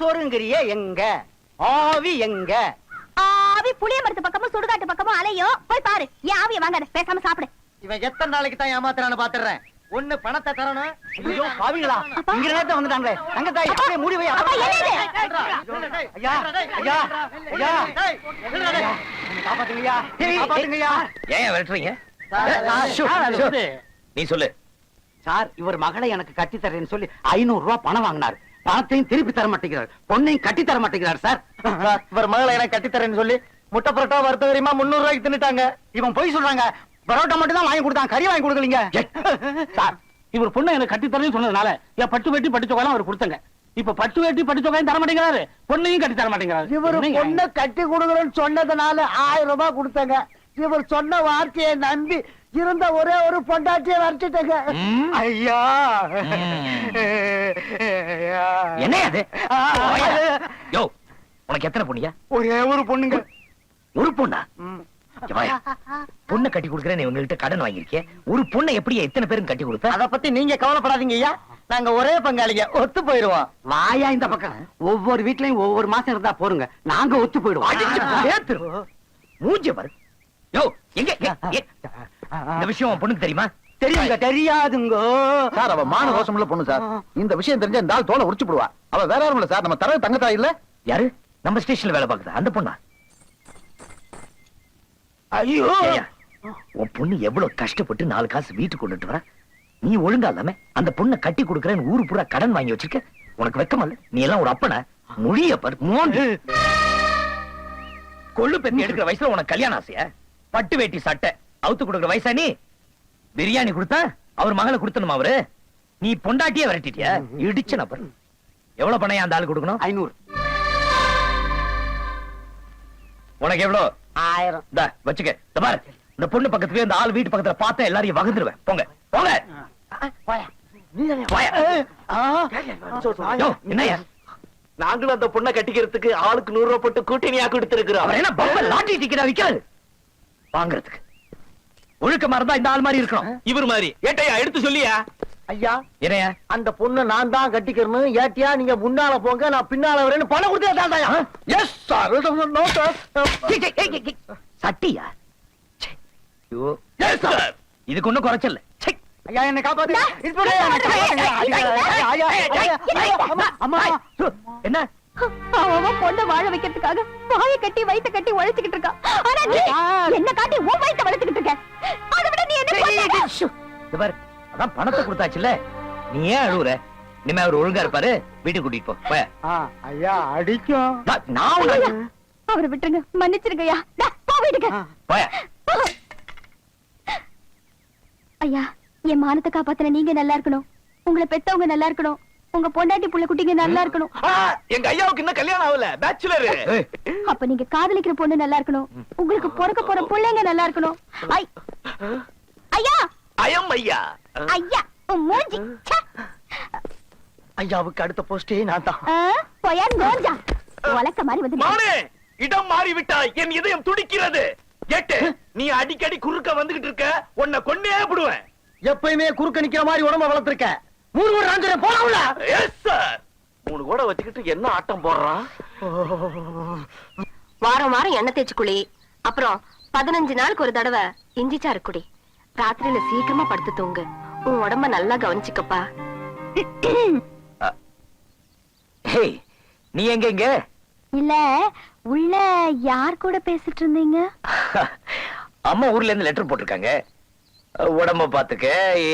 சோறுங்கிறியே எங்க? ஆவி எங்க? ஆவி புளிய மரத்து பக்கமும் சுடுகாட்டு பக்கமும் அலையும் போய் பாரு ஏன் ஆவிய வாங்காத பேசாம சாப்பிடு. இவன் எத்தனை நாளைக்கு தான் ஏமாத்துறான்னு பாத்துறேன். ஒண்ணு பணத்தை தரணும் ஐயோ பாவிங்களா இங்க நேரத்தை வந்துட்டாங்களே. தங்க தாய் அப்படியே மூடி வை அப்பா, என்னது? ஐயா ஐயா ஐயா ஐயா, என்னை காப்பாத்துங்கய்யா. காப்பாத்துங்கய்யா. ஏன் விரட்டுறீங்க? Sir, shoe, shoe. நீ சொல்லு. சார் இவர் மகளை எனக்கு கட்டி தரேன்னு சொல்லி ஐநூறு ரூபாய் பணம் வாங்கினார். பணத்தையும் திருப்பி தர மாட்டேங்கிறார். பொண்ணையும் கட்டி தர மாட்டேங்கிறார் சார். இவர் மகளை எனக்கு கட்டி தரேன்னு சொல்லி முட்டை பரோட்டா வறுத்த தெரியுமா? முன்னூறு ரூபாய்க்கு தின்னுட்டாங்க. இவன் போய் சொல்றாங்க. பரோட்டா மட்டும் தான் வாங்கி கொடுத்தான். கறி வாங்கி கொடுக்கலீங்க. சார் இவர் பொண்ணை எனக்கு கட்டி தரேன்னு சொன்னதுனால என் பட்டு வேட்டி பட்டு தொகையெல்லாம் அவர் கொடுத்தங்க. இப்ப பட்டு வேட்டி பட்டு தொகையும் தர மாட்டேங்கிறாரு. பொண்ணையும் கட்டி தர மாட்டேங்கிறாரு. இவர்? பொண்ணை கட்டி கொடுக்கறேன்னு சொன்னதுனால ஆயிரம் ரூபாய் கொடுத்தங்க. இவர் சொன்ன வார்த்தையை நம்பி இருந்த ஒரே ஒரு பொண்டாட்டியை வரைச்சிட்டங்க ஐயா. என்ன அது? யோ உனக்கு எத்தனை பொண்ணியா ஒரே ஒரு பொண்ணுங்க. ஒரு பொண்ணா. பொண்ணை கட்டி கொடுக்குறேன் உங்ககிட்ட கடன் வாங்கியிருக்கே ஒரு பொண்ணை எப்படி எத்தனை பேரும் கட்டி கொடுப்ப? அத பத்தி நீங்க கவலைப்படாதீங்க ஐயா. நாங்க ஒரே பங்காளிங்க. ஒத்து போயிருவோம் வாயா இந்த பக்கம். ஒவ்வொரு வீட்லயும் ஒவ்வொரு மாசம் இருந்தா போருங்க. நாங்க ஒத்து பேத்துரு. மூஞ்சிய பாரு. யோ எங்க இந்த விஷயம் பொண்ணுக்கு தெரியுமா? தெரியுங்க தெரியாதுங்க. சார் அவ மான ரோஷமுள்ள பொண்ணு சார். இந்த விஷயம் தெரிஞ்சா இந்த ஆள் தோலை உரிச்சு போடுவா. அவ வேற யாரும் இல்ல சார். நம்ம தர தங்கத்தாய் இல்ல? யாரு? நம்ம ஸ்டேஷன்ல வேலை பாக்குதா அந்த பொண்ணா? ஐயோ! உன் பொண்ணு எவ்வளவு கஷ்டப்பட்டு நாலு காசு வீட்டுக்கு கொண்டுட்டு வர? நீ ஒழுங்கா இல்லாம அந்த பொண்ணை கட்டி கொடுக்கறேன்னு ஊரு பூரா கடன் வாங்கி வச்சிருக்க? உனக்கு வெக்கமா இல்ல? நீ எல்லாம் ஒரு அப்பன? மொழிய பாரு. மோண்டு கொள்ளு பெத்தி எடுக்கிற வயசுல உனக்கு கல்யாணம் ஆசையா? பட்டு வேட்டி சட்டை. அவுத்து கொடுக்குற வயசா நீ? பிரியாணி கொடுத்தா அவர் மகளை கொடுத்தணுமா அவரு? நீ பொண்டாட்டியே விரட்டிட்டியா? இடிச்ச நபர். எவ்வளவு பணம் அந்த ஆளு கொடுக்கணும்? ஐநூறு. உனக்கு எவ்வளவு ஆயிரம். இந்தா வச்சுக்க. இந்த பாரு. இந்த பொண்ணு பக்கத்துல இந்த ஆள் வீட்டு பக்கத்துல பார்த்தா எல்லாரையும் வகுந்துருவேன். போங்க. போங்க. நாங்களும் அந்த பொண்ணை கட்டிக்கிறதுக்கு ஆளுக்கு நூறு ரூபாய் போட்டு கூட்டணியா கொடுத்திருக்கிறோம் அவர் என்ன லாட்டரி டிக்கெட்டா விக்கிறது வாங்குறதுக்கு. ஒழுக்கமா இருந்தா இந்த ஆள் மாதிரி இருக்கணும் இவர் மாதிரி ஏட்டையா எடுத்து சொல்லியா ஐயா என்னையா அந்த பொண்ணை நான் தான் கட்டிக்கிறணும் ஏட்டியா நீங்க முன்னால போங்க நான் பின்னால வரேன்னு பணம் கொடுத்தே எஸ் சார் சார் சட்டியா. ஐயோ. இதுக்கு ஒண்ணும் குறைச்சல ச்சே. ஐயா என்ன காப்பாத்து என்னை ஐயா, ஐயா, ஐயா, ஐயா, அவன் பொண்ணை வாழ வைக்கிறதுக்காக வாயை கட்டி வயித்தை கட்டி உழைச்சுக்கிட்டு இருக்கான் ஆனா நீ என்ன காட்டி உன் வயித்தை வளர்த்துக்கிட்டு இருக்க. அதை விட நீ என்ன பாரு அதான் பணத்தை கொடுத்தாச்சுல்ல. நீ ஏன் அழுவுற? இனிமே அவர் ஒழுங்கா இருப்பாரு. வீட்டுக்கு கூட்டிட்டு போ. ஐயா அடிக்கும். நான் ஐயா, அவரை விட்டுருங்க. மன்னிச்சிருங்கய்யா. டா, போ வீட்டுக்கு. போய. ஐயா என் மானத்தை காப்பாத்தின நீங்க நல்லா இருக்கணும். உங்களை பெத்தவங்க நல்லா இருக்கணும். உங்க பொண்டாட்டி புள்ள குட்டிங்க நல்லா இருக்கணும். எங்க ஐயாவுக்கு இன்னும் கல்யாணம் ஆகல. பேச்சுலர் அப்ப நீங்க காதலிக்கிற பொண்ணு நல்லா இருக்கணும். உங்களுக்கு பிறக்க போற பிள்ளைங்க நல்லா இருக்கணும். ஐ. ஐயா! அயம் ஐயா. ஐயா மூஞ்சி. ஐயாவுக்கு அடுத்த போஸ்டே நான் தான். பொயான் கோஞ்சா உலக்க மாதிரி வந்து மானே இடம் மாறி விட்டாய் என் இதயம் துடிக்கிறது. கேட்டு நீ அடிக்கடி குறுக்க வந்துகிட்டு இருக்க. உன்னை கொன்னே விடுவேன். எப்பயுமே குறுக்க நிக்கிற மாதிரி உடம்ப வளர்த்திருக்க. மூணு ஒரு ராஞ்சரை போலாம்ல. எஸ் சார் மூணு கூட வச்சுக்கிட்டு என்ன ஆட்டம் போடுறான் வாரம் வாரம் எண்ணெய் தேய்ச்சி குளி. அப்புறம் பதினஞ்சு நாளுக்கு ஒரு தடவை இஞ்சி சாறு குடி. ராத்திரியில சீக்கிரமா படுத்து தூங்கு. உன் உடம்ப நல்லா கவனிச்சுக்கப்பா. ஹேய், நீ எங்க இங்க? இல்ல உள்ள யார் கூட பேசிட்டு இருந்தீங்க? அம்மா ஊர்ல இருந்து லெட்டர் போட்டிருக்காங்க. உடம்ப பாத்துக்க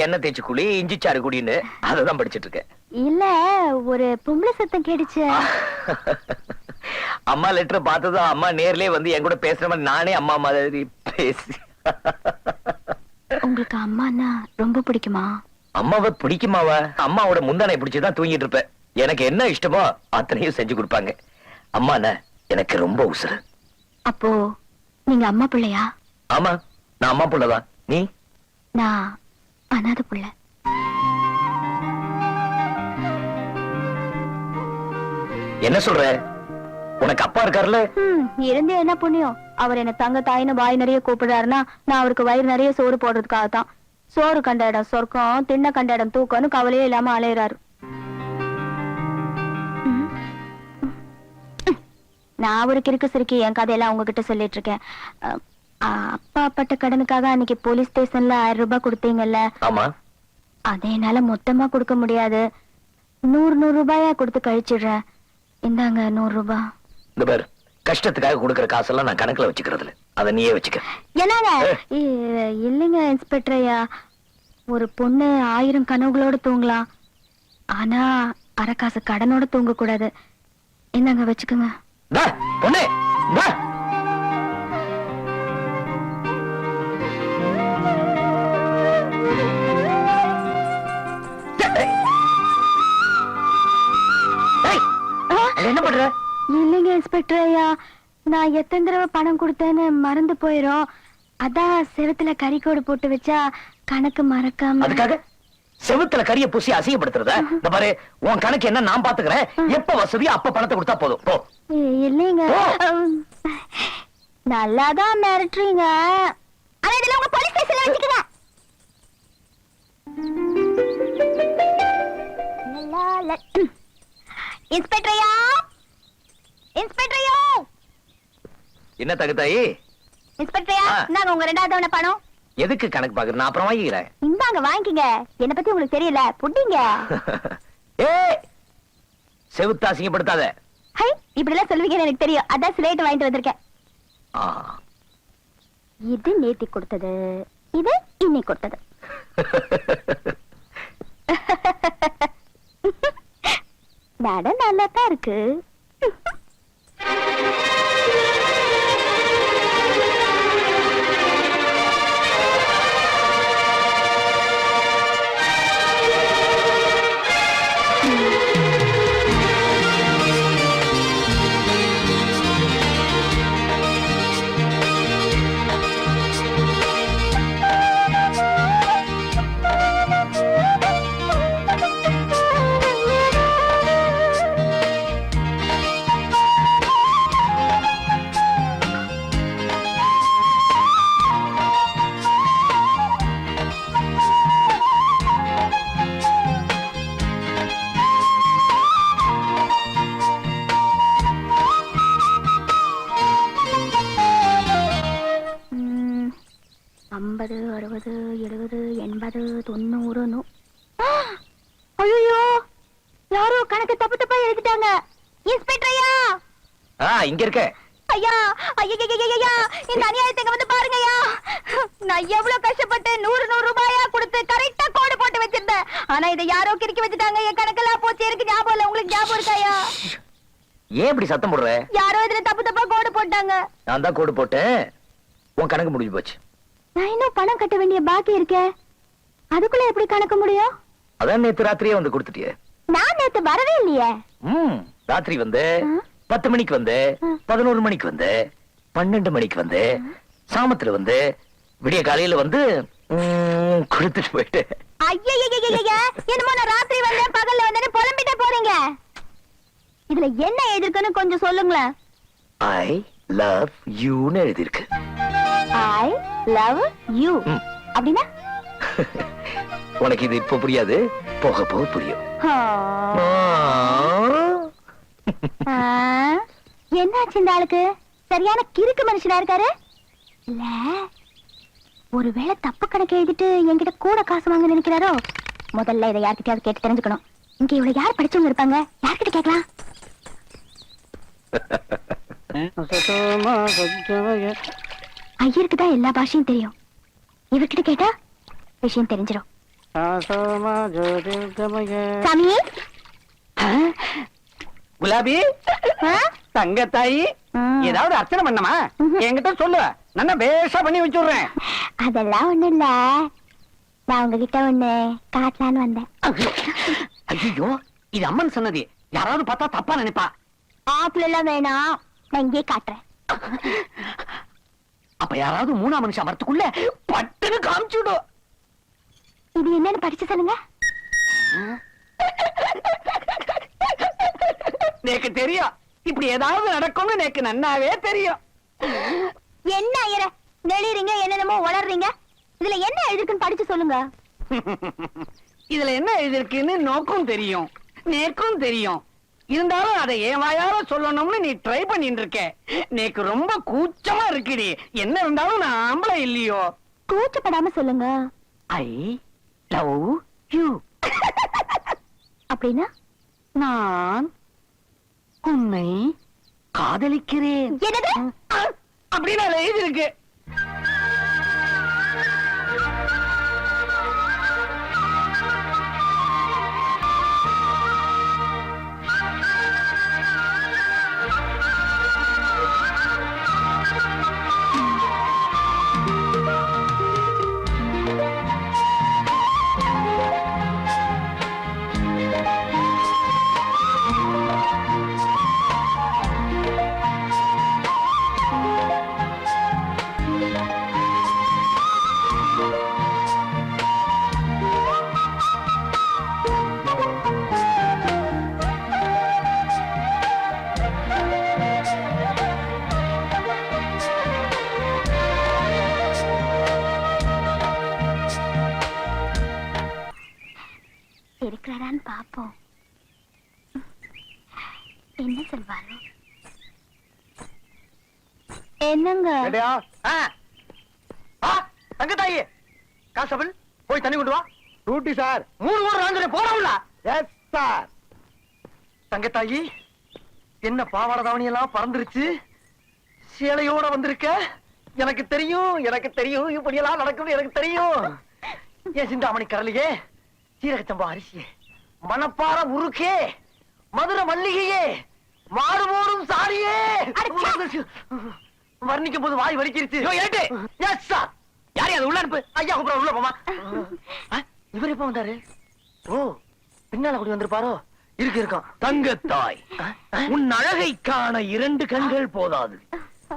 எண்ணெய் தேய்ச்சி குழி இஞ்சி சாறு குடின்னு அததான் படிச்சிட்டு இருக்கேன். இல்ல ஒரு பொம்பளை சத்தம் கேடுச்சு அம்மா லெட்டர் பார்த்ததும் அம்மா நேர்லயே வந்து என் கூட பேசுற மாதிரி நானே அம்மா மாதிரி பேசி. உங்களுக்கு அம்மானா ரொம்ப பிடிக்குமா? அம்மாவை பிடிக்குமாவா? அம்மாவோட முந்தானை பிடிச்சுதான் தூங்கிட்டு இருப்பேன். எனக்கு என்ன இஷ்டமோ அத்தனையும் செஞ்சு கொடுப்பாங்க. அம்மாண்ண எனக்கு ரொம்ப உசுறு. அப்போ நீங்க அம்மா பிள்ளையா? ஆமா நான் அம்மா புள்ளதான். நீ? நான் அனாதை புள்ள. என்ன சொல்ற? உனக்கு அப்பா இருக்காருல்ல இருந்து என்ன புண்ணியம்? அவர் என்ன தங்க தாயின்னு வாய் நிறைய கூப்பிடுறாருன்னா நான் அவருக்கு வயிறு நிறைய சோறு போடுறதுக்காக தான். சோறு கண்ட இடம் சொர்க்கம் தின்ன கண்ட இடம் தூக்கம்னு கவலையே இல்லாம அலையறாரு. நான் ஒரு கிறுக்கு சிறுக்கி என் கதையெல்லாம் உங்ககிட்ட சொல்லிட்டு இருக்கேன். அப்பா பட்ட கடனுக்காக அன்னைக்கு போலீஸ் ஸ்டேஷன்ல ஆயிரம் ரூபாய் கொடுத்தீங்கல்ல? ஆமா. அதை என்னால மொத்தமா கொடுக்க முடியாது. நூறு நூறு ரூபாயா கொடுத்து கழிச்சிடுறேன் இந்தாங்க நூறு ரூபாய் இந்த பேர் கஷ்டத்துக்காக கொடுக்கற காசெல்லாம் நான் கணக்குல வச்சுக்கிறது இல்ல அத நீயே வச்சுக்க. என்னங்க? இல்லைங்க இன்ஸ்பெக்டர் ஐயா. ஒரு பொண்ணு ஆயிரம் கனவுகளோட தூங்கலாம் ஆனா அரை காசு கடனோட தூங்க கூடாது என்னங்க வச்சுக்கோங்க பொண்ணு என்ன பண்ற? இல்லைங்க இன்ஸ்பெக்டர் ஐயா. நான் எத்தனை தடவை பணம் கொடுத்தேன்னு மறந்து போயிரும் அதான் செவத்துல கறிக்கோடு போட்டு வச்சா கணக்கு மறக்காம அதுக்காக? செவுத்துல கரிய பூசி அசிங்கப்படுத்துறத? இந்த பாரு உன் கணக்கு என்ன நான் பாத்துக்கிறேன். எப்ப வசதியோ அப்ப பணத்தை கொடுத்தா போதும். போ. இல்லைங்க. நல்லாதான் மிரட்டுறீங்க. ஆனா இதுல உங்க போலீஸ் ஸ்டேஷன்ல வச்சுக்கங்க. இன்ஸ்பெக்டர் ஐயா இன்ஸ்பெக்டர் ஐயா என்ன தகுதாயி இன்ஸ்பெக்டர் ஐயா ஆ. இந்தாங்க உங்க ரெண்டாவது தவணை பணம். எதுக்கு கணக்கு பாக்குற நான் அப்புறம் வாங்கிக்கிறேன். இந்தாங்க வாங்கிக்கங்க. என்ன பத்தி உங்களுக்கு தெரியல. புட்டிங்க ஏய் செவுத்த அசிங்கப்படுத்தாத. ஹை இப்படி எல்லாம் சொல்லுவீங்கன்னு எனக்கு தெரியும். அதான் ஸ்லேட் வாங்கிட்டு வந்திருக்கேன். ஆ. இது நேத்தி கொடுத்தது. இது இன்னைக்கு கொடுத்தது. மேடம் நல்லா தான் இருக்கு. ஐம்பது அறுபது எழுபது எண்பது தொண்ணூறு ஐயோ யாரோ கணக்கு தப்பு தப்பா எழுதிட்டாங்க. இன்ஸ்பெக்டர் ஐயா! ஆ, இங்க இருக்க. ஐயா! ஐயா இந்த அநியாயத்தை இங்க வந்து பாருங்க ஐயா! நான் எவ்வளவு கஷ்டப்பட்டு நூறு நூறு ரூபாயா கொடுத்து கரெக்டா கோடு போட்டு வச்சிருந்தேன். ஆனா இதை யாரோ கிறுக்கி வச்சுட்டாங்க. என் கணக்கெல்லாம் போச்சு. எனக்கு ஞாபகம் இல்ல? உங்களுக்கு ஞாபகம் இருக்கா ஐயா? ஏன் இப்படி சத்தம் போடுற? யாரோ இதுல தப்பு தப்பா கோடு போட்டாங்க. நான் தான் கோடு போட்டேன். உன் கணக்கு முடிஞ்சு போச்சு. நான் இன்னும் பணம் கட்ட வேண்டிய பாக்கி இருக்கே. அதுக்குள்ள எப்படி கணக்கு முடியும்? அதான் நேத்து ராத்திரியே வந்து கொடுத்துட்டியே. நான் நேத்து வரவே இல்லையே. ம் ராத்திரி வந்து. பத்து மணிக்கு வந்து. பதினோரு மணிக்கு வந்து பன்னெண்டு மணிக்கு வந்து சாமத்துல வந்து விடிய காலையில வந்து கொடுத்துட்டு போயிட்டு. என்னமோ நான் ராத்திரி வந்தேன் பகல்ல வந்தேன்னு புலம்பிட்டே போறீங்க. இதுல என்ன எழுதிருக்குன்னு கொஞ்சம் சொல்லுங்களேன். ஐ லவ் யூன்னு எழுதியிருக்கு. I love you. அப்படின்னா? உனக்கு இது இப்ப புரியாது. போக போக புரியும். என்னாச்சு இந்த ஆளுக்கு? சரியான கிறுக்கு மனுஷனா இருக்காரு? இல்ல ஒருவேளை தப்பு கணக்கு எழுதிட்டு என்கிட்ட கூட காசு வாங்க நினைக்கிறாரோ? முதல்ல இதை யார்கிட்டயாவது கேட்டு தெரிஞ்சுக்கணும். இங்க இவ்வளவு யார் படிச்சவங்க இருப்பாங்க? யார்கிட்ட கேட்கலாம்? ஐயருக்கு தான் எல்லா பாஷையும் தெரியும். இவர்கிட்ட கேட்டா விஷயம் தெரிஞ்சிடும் குலாபி? தங்கத்தாயி. ஏதாவது அர்ச்சனை பண்ணமா. என்கிட்ட சொல்லு. நல்லா பேஷா பண்ணி வச்சுடுறேன். அதெல்லாம் ஒண்ணு இல்ல. நான் உங்ககிட்ட ஒண்ணு காட்டலான்னு வந்தேன். ஐயோ இது அம்மன் சொன்னது. யாராவது பார்த்தா தப்பா நினைப்பா. ஆப்பிள் எல்லாம் வேணாம். நான் இங்கே காட்டுறேன். அப்ப யாராவது மூணாம் மனுஷன் வரத்துக்குள்ள பட்டுன்னு காமிச்சுடும் இது என்னன்னு படிச்சு சொல்லுங்க. எனக்கு தெரியும். இப்படி ஏதாவது நடக்கும்னு எனக்கு நன்னாவே தெரியும். என்ன ஐயர நெளிறீங்க என்னென்னமோ வளர்றீங்க இதுல என்ன எழுதிருக்குன்னு படிச்சு சொல்லுங்க. இதுல என்ன எழுதிருக்குன்னு நோக்கும் தெரியும் நேர்க்கும் தெரியும். இருந்தாலும் அதை என் வாயால சொல்லணும்னு நீ ட்ரை பண்ணிட்டு இருக்க நீக்கு ரொம்ப கூச்சமா இருக்குடி. என்ன இருந்தாலும் நான் ஆம்பளை இல்லையோ. கூச்சப்படாம சொல்லுங்க. ஐ லவ் யூ அப்படின்னா? நான் உன்னை காதலிக்கிறேன். அப்படின்னு எழுதி இருக்கு பாப்போம் என்ன சொல்வாரோ? என்னங்க? ரெடியா தங்க தாயி காசபிள் போய் தண்ணி கொண்டு வா. Duty sir. மூணு ஊர் ராஞ்சனை போறோம்ல எஸ் சார். தங்க தாயி என்ன பாவாடை தாவணி எல்லாம் பறந்துருச்சு? சேலையோட வந்திருக்க? எனக்கு தெரியும் எனக்கு தெரியும். இப்படி எல்லாம் நடக்கும்னு எனக்கு தெரியும். ஏன் சிந்தாமணி கரலையே சீரகச்சம்பா அரிசியே. மணப்பாற உருக்கே மதுரை மல்லிகையே மாடு போடும் சாரியே வர்ணிக்கும் போது வாய் வலிக்கிருச்சு. எஸ் சார் யாரையும் அது உள்ள அனுப்பு. ஐயா கூப்பிட உள்ள போமா இவர் எப்ப வந்தாரு? ஓ பின்னால கூடி வந்திருப்பாரோ? இருக்கு இருக்கும். தங்கத்தாய் உன் அழகை காண இரண்டு கண்கள் போதாது.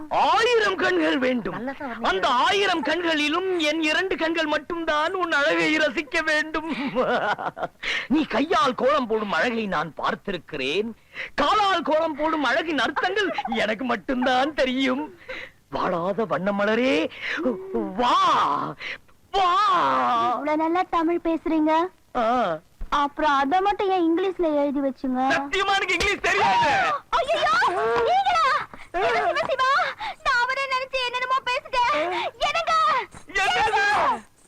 ஆயிரம் கண்கள் வேண்டும். அந்த ஆயிரம் கண்களிலும் என் இரண்டு கண்கள் மட்டும்தான் உன் அழகை ரசிக்க வேண்டும். நீ கையால் கோலம் போடும் அழகை நான் பார்த்திருக்கிறேன். காலால் கோலம் போடும் அழகின் அர்த்தங்கள் எனக்கு மட்டும்தான் தெரியும். வாழாத வண்ணமலரே. வா. வா. நல்லா தமிழ் பேசுறீங்க. அப்புறம் அத மட்டும் ஏன் இங்கிலீஷ்ல எழுதி வச்சுங்க? சத்தியமா எனக்கு இங்கிலீஷ் தெரியாது. சிவா. நான் அவரை நினைச்சு என்னென்னமோ பேசிட்டேன் என்னங்க? என்னது?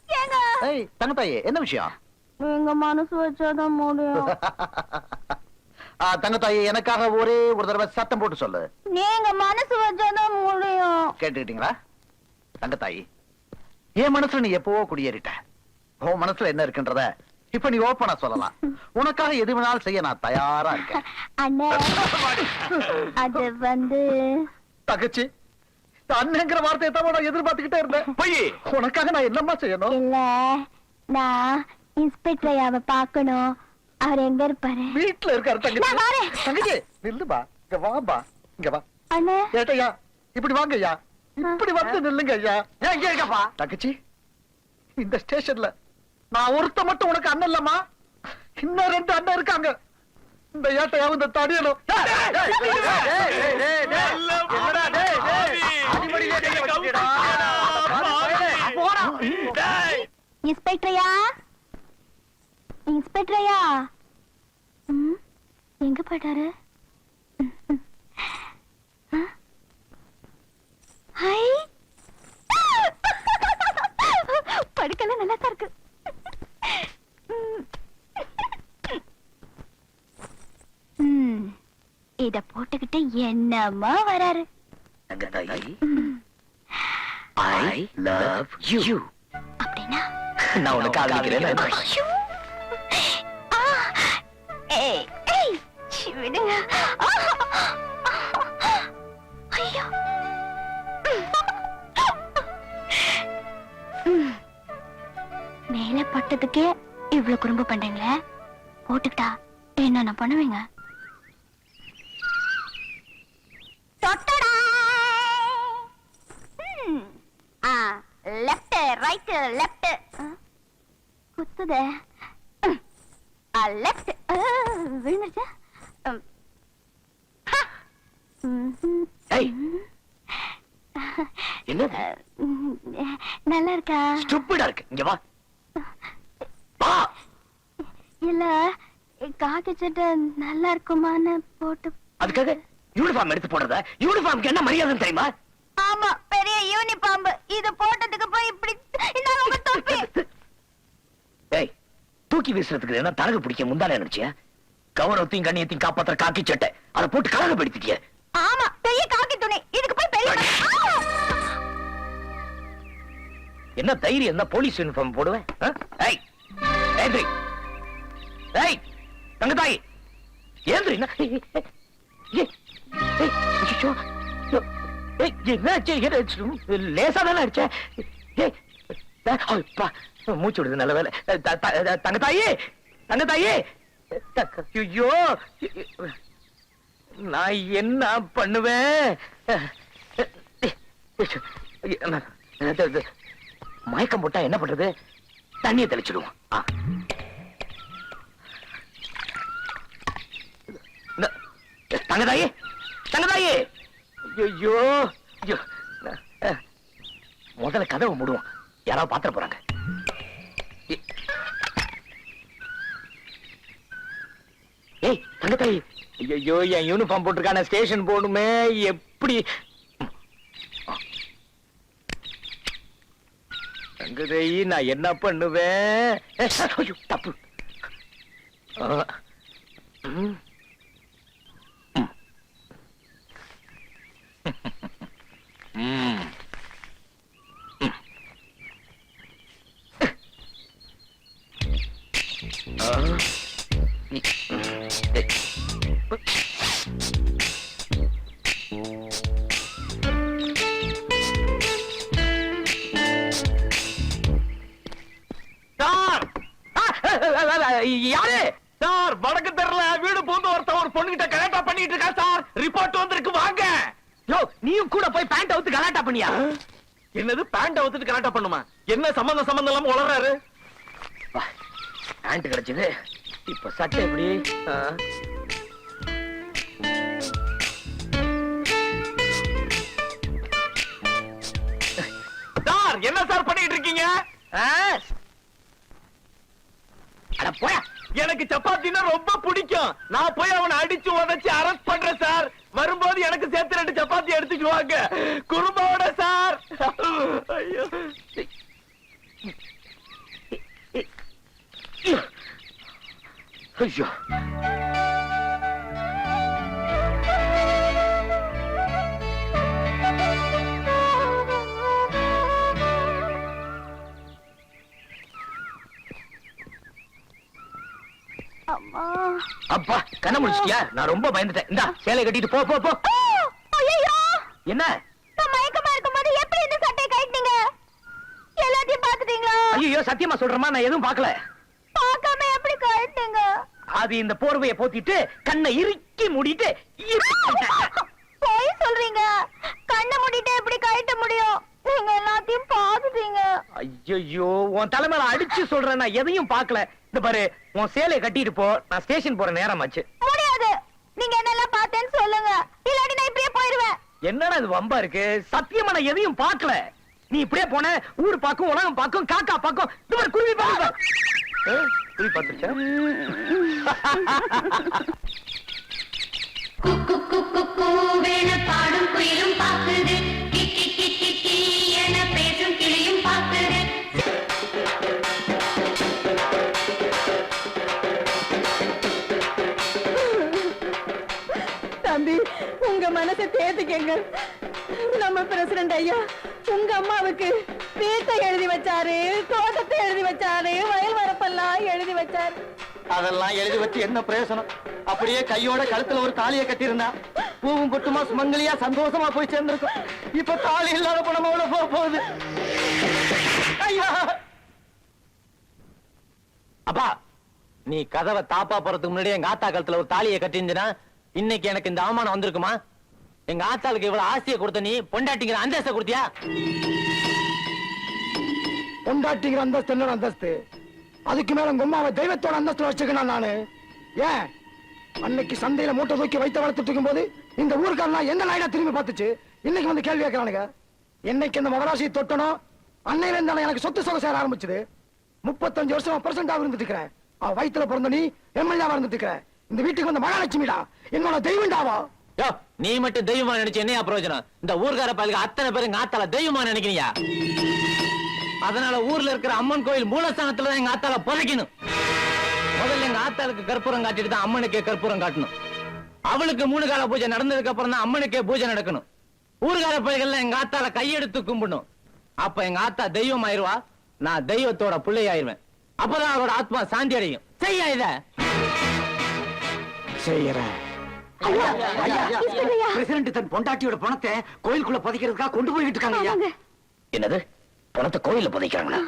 ஏங்க? ஏய் தங்கத்தாயே என்ன விஷயம்? நீங்க மனசு வச்சாதான் முடியும். ஆ, தங்கத்தாயே எனக்காக ஒரே ஒரு தடவை சத்தம் போட்டு சொல்லு. நீங்க மனசு வச்சாதான் முடியும். கேட்டுக்கிட்டீங்களா? தங்கத்தாயி என் மனசுல நீ எப்பவோ குடியேறிட்ட. உன் மனசுல என்ன இருக்குன்றத இப்ப நீ ஓப்பனா சொல்லலாம். உனக்காக எது வேணாலும் செய்ய நான் தயாரா இருக்கேன். அண்ணே அது வந்து தகச்சி அண்ணங்கிற வார்த்தையை தான் நான் எதிர்பார்த்துக்கிட்டே இருந்தேன். பொய் உனக்காக நான் என்னம்மா செய்யணும்? இல்ல நான் இன்ஸ்பெக்டர் ஐயாவை பார்க்கணும். அவர் எங்க இருப்பாரு? வீட்டுல இருக்காரு தங்கச்சி. தங்கச்சி நில்லுபா இங்க வாபா இங்க வா. அண்ணே. ஏட்டையா இப்படி வாங்க ஐயா. இப்படி வந்து நில்லுங்க ஐயா. ஏன் இங்க இருக்கப்பா? தங்கச்சி இந்த ஸ்டேஷன்ல நான் ஒருத்த மட்டும் உனக்கு அண்ணன் இல்லம்மா இன்னும் ரெண்டு அண்ணன் இருக்காங்க இந்த ஏட்டையாவும் இந்த தடியனும் இன்ஸ்பெக்டர் ஐயா இன்ஸ்பெக்டர் ஐயா ம், எங்க போயிட்டாரு படுக்கல நல்லா தான் இருக்கு இத போட்டுக்கிட்டு என்னமா வராரு ஐ லவ் யூ அப்படின்னா நான் உனக்கு காதலிக்கிறேன் ஐயோ! ஆ! ஏய், ஏய். ஆ! பட்டதுக்கே இவ்வளவு குறும்பு பண்றீங்களே? போட்டுக்கிட்டா என்னென்ன பண்ணுவீங்க? லெஃப்ட் ரைட் லெஃப்ட் குத்துதே. லெஃப்ட் விழுந்துருச்சா? நல்லா இருக்கா? ஸ்டூப்பிடா இருக்கு. இங்க வா. இல்ல காக்கி சட்டை நல்லா இருக்குமான்னு போட்டு அதுக்காக யூனிஃபார்ம் எடுத்து போடுறத? யூனிஃபார்ம்க்கு என்ன மரியாதை தெரியுமா? ஆமா பெரிய யூனிஃபார்ம் இது போட்டதுக்கு போய் இப்படி இந்தாங்க உங்க தொப்பி. ஏய் தூக்கி வீசுறதுக்கு என்ன தலகு பிடிக்க முந்தானே நினைச்சியா? கௌரவத்தையும் கண்ணியத்தையும் காப்பாத்துற காக்கி சட்டை. அதை போட்டு கலகப்படுத்திட்டிய ஆமா பெரிய காக்கி துணி. இதுக்கு போய் பெரிய! என்ன தைரியம்? என்ன போலீஸ் யூனிஃபார்ம் போடுவேன்? ஆ? ஏய் ஏந்திரி ஏய் தங்கத்தாய் ஏந்திரி என்ன லேசா தானே அடிச்ச மூச்சு விடுது நல்ல வேலை த- த- த- தங்கத்தாயி தங்கத்தாயி ஐயோ நான் என்ன பண்ணுவேன் மயக்கம் போட்டா என்ன பண்றது தண்ணியை தெளிச்சிடுவோம். தங்கதாயே தங்கதாயே. ஐயோ ஐயோ. முதல்ல கதவை மூடுவோம். யாராவது பாத்திர போறாங்க. ஏ- ஏய் தங்கதாயி ஐயோ என் யூனிஃபார்ம் போட்டிருக்கான ஸ்டேஷன் போகணுமே. எப்படி தங்கதாயி நான் என்ன பண்ணுவேன்? தப்பு. ஆ. யாரு? சார் வடக்கு தெருல வீடு பூந்து ஒருத்தன் ஒரு பொண்ணுகிட்ட கலாட்டா பண்ணிட்டு இருக்கா சார்? ரிப்போர்ட் வந்திருக்கு வாங்க. யோ நீயும் கூட போய் பேண்ட் அவுத்து கலாட்டா பண்ணியா? என்னது பேண்ட் அவுத்துட்டு கலாட்டா பண்ணுமா? என்ன சம்பந்தம் சம்பந்தம் இல்லாம உளறாரு? பேண்ட் கிடைச்சது. இப்ப சட்டை எப்படி? சார் என்ன சார் பண்ணிட்டு இருக்கீங்க? போயா. எனக்கு சப்பாத்தின்னா ரொம்ப பிடிக்கும். நான் போய் அவனை அடிச்சு உதச்சு அரெஸ்ட் பண்றேன் சார் வரும்போது எனக்கு சேர்த்து ரெண்டு சப்பாத்தி எடுத்துக்குவாங்க குடும்பத்தோட சார் ஐயோ. ஐயோ. அப்பா கண்ண முடிச்சிட்டியா நான் ரொம்ப பயந்துட்டேன். இந்தா சேலை கட்டிட்டு போ போ போ. ஐயோ என்ன? நான் மயக்கமா இருக்கும்போது எப்படி இந்த சட்டையை கட்டினீங்க எல்லாத்தையும் பாத்துட்டீங்களா ஐயோ சத்தியமா சொல்றேமா நான் எதுவும் பார்க்கல. பார்க்காம எப்படி கட்டினீங்க அது இந்த போர்வையை போத்திட்டு கண்ணை இறுக்கி மூடிட்டு போய் சொல்றீங்க. கண்ணை மூடிட்டு எப்படி கட்ட முடியும்? நீங்க ஐயோ உன் தலைமையில அடிச்சு சொல்றேன் நான் எதையும் பார்க்கல இந்த பாரு உன் சேலையை கட்டிட்டு போ நான் ஸ்டேஷன் போற நேரமாச்சு முடியாது நீங்க என்னெல்லாம் பார்த்தேன்னு சொல்லுங்க இல்லாட்டி நான் இப்படியே போயிருவேன் என்னடா இது வம்பா இருக்கு சத்தியமா நான் எதையும் பார்க்கல நீ இப்படியே போன ஊர் பாக்கும் உலகம் பாக்கும் காக்கா பாக்கும் இந்த மாதிரி குருவி பாக்கும் குருவி பார்த்துச்சா பாடும் குயிலும் உங்க மனசை தேத்துக்கங்க. நம்ம பிரசிடண்ட் ஐயா உங்க அம்மாவுக்கு வீட்டை எழுதி வச்சாரு தோட்டத்தை எழுதி வச்சாரு வயல் வரப்பெல்லாம் எழுதி வச்சாரு. அதெல்லாம் எழுதி வச்சு என்ன பிரயோசனம்? அப்படியே கையோட கழுத்துல ஒரு தாலியை கட்டியிருந்தா பூவும் பொட்டுமா சுமங்கலியா சந்தோஷமா போய் சேர்ந்திருக்கும். இப்ப தாலி இல்லாத பணம் அவ்வளவு போக போகுது? ஐயா! அப்பா நீ கதவை தாப்பா போறதுக்கு முன்னாடி எங்க ஆத்தா கழுத்துல ஒரு தாலியை கட்டியிருந்தா இன்னைக்கு எனக்கு இந்த அவமானம் வந்திருக்குமா? எங்க ஆத்தாளுக்கு இவ்வளவு ஆசையை கொடுத்த நீ பொண்டாட்டிங்கிற அந்தஸ்தை கொடுத்தியா? பொண்டாட்டிங்கிற அந்தஸ்து என்ன அந்தஸ்து. அதுக்கு மேல உங்க தெய்வத்தோட அந்தஸ்து வச்சுக்கணும் நானு. ஏன்? அன்னைக்கு சந்தையில மூட்டை தூக்கி வைத்த வளர்த்துட்டு இருக்கும் போது இந்த ஊருக்காரெல்லாம் எந்த நாயினா திரும்பி பார்த்துச்சு? இன்னைக்கு வந்து கேள்வி கேட்கறானுங்க. என்னைக்கு இந்த மகராசியை தொட்டனோ அன்னையில இருந்தாலும் எனக்கு சொத்து சொகம் சேர ஆரம்பிச்சது. முப்பத்தஞ்சு வருஷம் பிரசண்டாக இருந்துட்டு இருக்கிறேன். அவ வயித்துல பிறந்த நீ எம்எல்ஏவா இருந்துட்டு இருக்க இந்த வீட்டுக்கு வந்த மகாலட்சுமிடா. என்னோட தெய்வம்டாவா யோ நீ மட்டும் தெய்வமா நினைச்சு என்னையா பிரயோஜனம்? இந்த ஊர்கார பயலுக்கு அத்தனை பேரும் எங்க ஆத்தால தெய்வமா நினைக்கிறீங்க? அதனால ஊர்ல இருக்கிற அம்மன் கோயில் மூலஸ்தானத்துல தான் எங்க ஆத்தால புதைக்கணும். முதல்ல எங்க ஆத்தாளுக்கு கற்பூரம் காட்டிட்டு தான் அம்மனுக்கே கற்பூரம் காட்டணும். அவளுக்கு மூணு கால பூஜை நடந்ததுக்கு அப்புறம் தான் அம்மனுக்கே பூஜை நடக்கணும். ஊர்கார பைகள்ல எங்க ஆத்தால கையெடுத்து கும்பிடணும். அப்ப எங்க ஆத்தா தெய்வம் ஆயிருவா நான் தெய்வத்தோட பிள்ளையாயிருவேன். அப்பதான் அவரோட ஆத்மா சாந்தி அடையும். செய்யா இத? செய்யறேன். தன் பொண்டாட்டியோட பணத்தை கோயிலுக்குள்ள புதைக்கிறதுக்காக கொண்டு போயிட்டு இருக்காங்க என்னது? பணத்தை கோயில்ல புதைக்கிறாங்களா?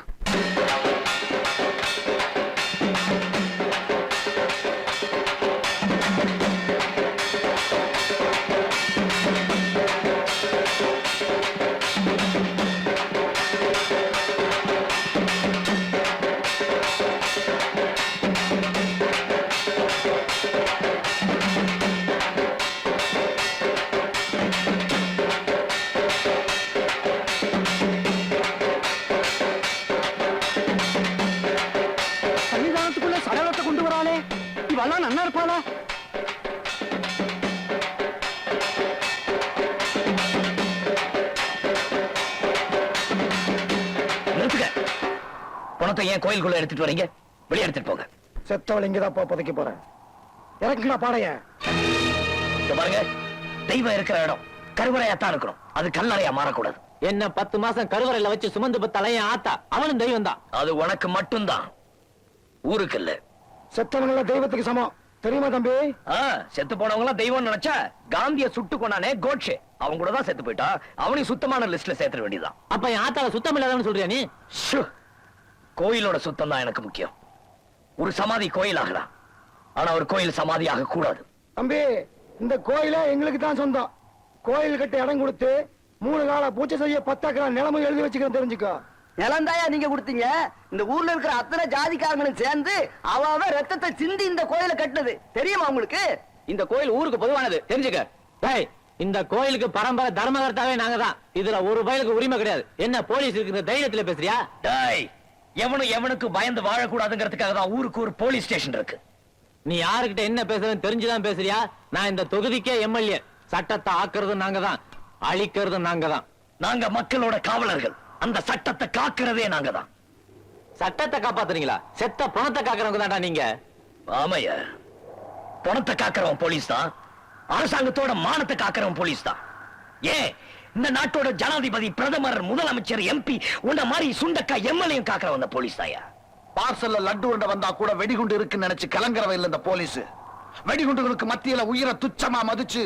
பணத்தை ஏன் கோயிலுக்குள்ள எடுத்துட்டு வரீங்க? வெளியே எடுத்துட்டு போங்க. செத்தவள் இங்கதான் புதைக்க போறேன். இறக்குங்களா பாடைய இங்க பாருங்க தெய்வம் இருக்கிற இடம். கருவறையாத்தான் இருக்கணும் அது கல்லறையா மாறக்கூடாது. என்ன பத்து மாசம் கருவறையில வச்சு சுமந்து பத்தாலையும் ஆத்தா. அவனும் தெய்வம் தான் அது உனக்கு மட்டும்தான். ஊருக்கு இல்ல. செத்தவங்கள தெய்வத்துக்கு சமம். தெரியுமா தம்பி? ஆ, செத்து போனவங்க தெய்வம் நினைச்சா காந்திய சுட்டு கொண்டானே கோட்சே. அவன் கூட தான் செத்து போயிட்டா. அவனையும் சுத்தமான லிஸ்ட்ல சேர்த்துட வேண்டியதுதான். அப்ப என் ஆத்தால சுத்தம் இல்லாதவன்னு சொல்றியா நீ. கோயிலோட சுத்தம் தான் எனக்கு முக்கியம். ஒரு சமாதி கோயில் ஆகலாம் ஆனா ஒரு கோயில் சமாதி ஆக கூடாது. தம்பி இந்த கோயிலே எங்களுக்கு தான் சொந்தம். கோயில் கட்ட இடம் கொடுத்து மூணு கால பூஜை செய்ய பத்தாக்கிற நிலைமை எழுதி வச்சுக்கிறேன் தெரிஞ்சுக்கோ. நிலந்தாயா நீங்க கொடுத்தீங்க? இந்த ஊர்ல இருக்கிற அத்தனை ஜாதிக்காரங்களும் சேர்ந்து அவ அவ ரத்தத்தை சிந்தி இந்த கோயிலை கட்டுனது. தெரியுமா உங்களுக்கு? இந்த கோயில் ஊருக்கு பொதுவானது. தெரிஞ்சுக்க. டேய் இந்த கோயிலுக்கு பரம்பரை தர்மகர்த்தாவே நாங்க தான் இதுல ஒரு பயலுக்கு உரிமை கிடையாது. என்ன போலீஸ் இருக்கிற தைரியத்துல பேசுறியா? டேய் எவனும் எவனுக்கு பயந்து வாழக்கூடாதுங்கிறதுக்காக தான் ஊருக்கு ஒரு போலீஸ் ஸ்டேஷன் இருக்கு. நீ யாருக்கிட்ட என்ன பேசுறன்னு தெரிஞ்சுதான் பேசுறியா? நான் இந்த தொகுதிக்கே எம்எல்ஏ. சட்டத்தை ஆக்குறதும் நாங்க தான் அழிக்கிறதும் நாங்க தான் நாங்க மக்களோட காவலர்கள். அந்த சட்டத்தை காக்கிறதே நாங்க தான் சட்டத்தை காப்பாத்துறீங்களா? செத்த பணத்தை காக்குறவங்க தான்டா நீங்க. ஆமையா. பணத்தை காக்கிறவன் போலீஸ் தான். அரசாங்கத்தோட மானத்தை காக்கிறவன் போலீஸ் தான். ஏன்? இந்த நாட்டோட ஜனாதிபதி பிரதமர் முதலமைச்சர் எம்பி உன்ன மாதிரி சுண்டக்கா எம்எல்ஏ காக்கிறவன் அந்த போலீஸ் தாயா? பார்சல்ல லட்டு உருண்டை வந்தா கூட வெடிகுண்டு இருக்குன்னு நினைச்சு கலங்கரவை இல்ல இந்த போலீஸ். வெடிகுண்டுகளுக்கு மத்தியில உயிரை துச்சமா மதிச்சு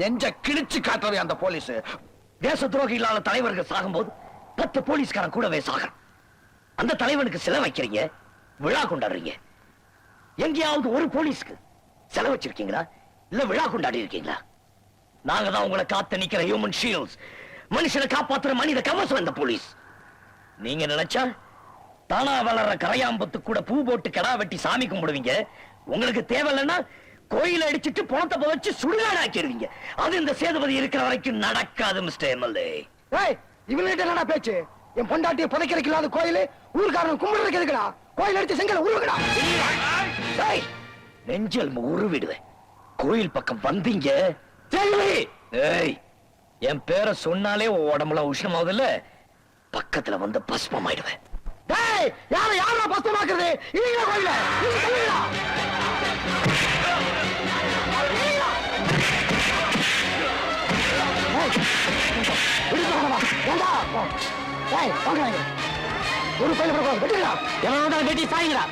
நெஞ்ச கிழிச்சு காட்டுறவே அந்த போலீஸ். தேச துரோகிகளான தலைவர்கள் சாகும்போது பத்து போலீஸ்காரன் கூடவே சாகணும் அந்த தலைவனுக்கு சிலை வைக்கிறீங்க விழா கொண்டாடுறீங்க. எங்கேயாவது ஒரு போலீஸ்க்கு செலவு வச்சிருக்கீங்களா? இல்ல விழா கொண்டாடி இருக்கீங்களா? நாங்க தான் உங்களை காத்து நிக்கிற ஹியூமன் ஷீல்ட்ஸ் மனுஷனை காப்பாத்துற மனித கவசம் இந்த போலீஸ் நீங்க நினைச்சா தானா வளர்ற கரையாம்பத்து கூட பூ போட்டு கடா வெட்டி சாமி கும்பிடுவீங்க. உங்களுக்கு தேவையில்லைன்னா கோயில அடிச்சிட்டு பணத்தை புதைச்சு சுடுகாடு ஆக்கிடுவீங்க. அது இந்த சேதுபதி இருக்கிற வரைக்கும் நடக்காது மிஸ்டர் எம்எல்ஏ இவங்கள்ட்ட என்னடா பேச்சு? என் பொண்டாட்டியை புதைக்கிறதுக்கு இல்லாத கோயில் ஊர்க்காரன் கும்பிடுறதுக்கு எதுக்குடா? கோயில் அடிச்சு செங்கல உருவகடா ஏய், நெஞ்சல் உருவிடுவேன். கோயில் பக்கம் வந்தீங்க செல்வி ஏய் என் பேரை சொன்னாலே உன் உடம்புல உஷ்ணமாவதில்ல பக்கத்துல வந்து பஸ்பம் ஆயிடுவேன் டேய் யார யாரா பஸ்தமாக்குறது இல்லீங்களா கோயில நீங்க வாங்க. ஒரு பையில வெட்டுங்களா எவனோட வெட்டி சாய்ங்கடா.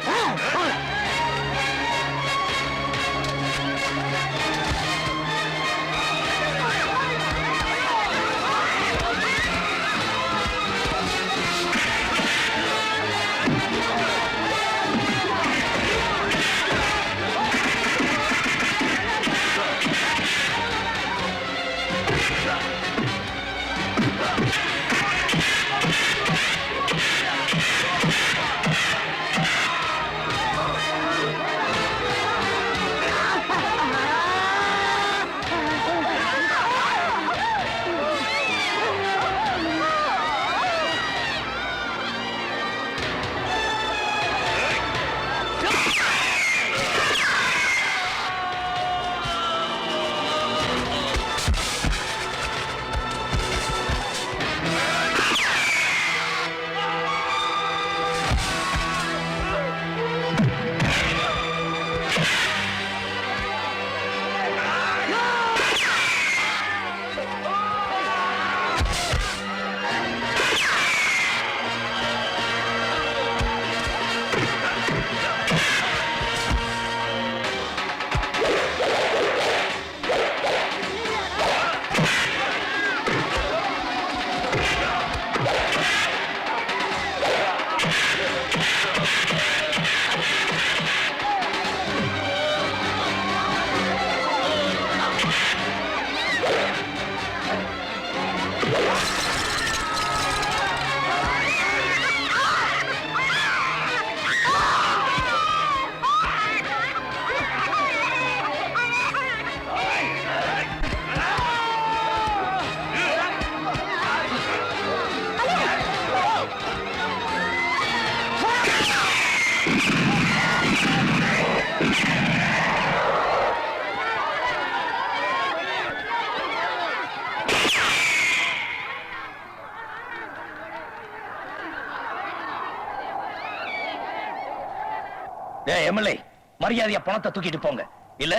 மரியாதையா பணத்தை தூக்கிட்டு போங்க. இல்ல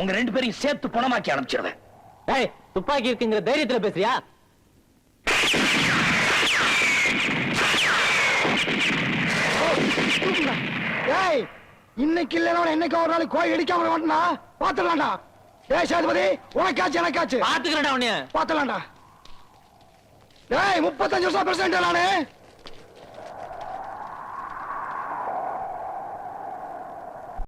உங்க ரெண்டு பேரையும் சேர்த்து பணமாக்கி அனுப்பிச்சிடுவேன் டேய் துப்பாக்கி இருக்குங்கிற தைரியத்துல பேசுறியா? ஏய் இன்னைக்கு இல்லைன்னா என்னைக்கு ஒரு நாள் கோயில் இடிக்காம விட மாட்டேனா? பாத்துடலாம்டா ஏய் சேதுபதி உனக்காச்சு எனக்காச்சு. பாத்துக்கிறேன்டா உன்னைய. பாத்துடலாம்டா ஏய் முப்பத்தஞ்சு வருஷம் பிரசிடண்ட் நானு.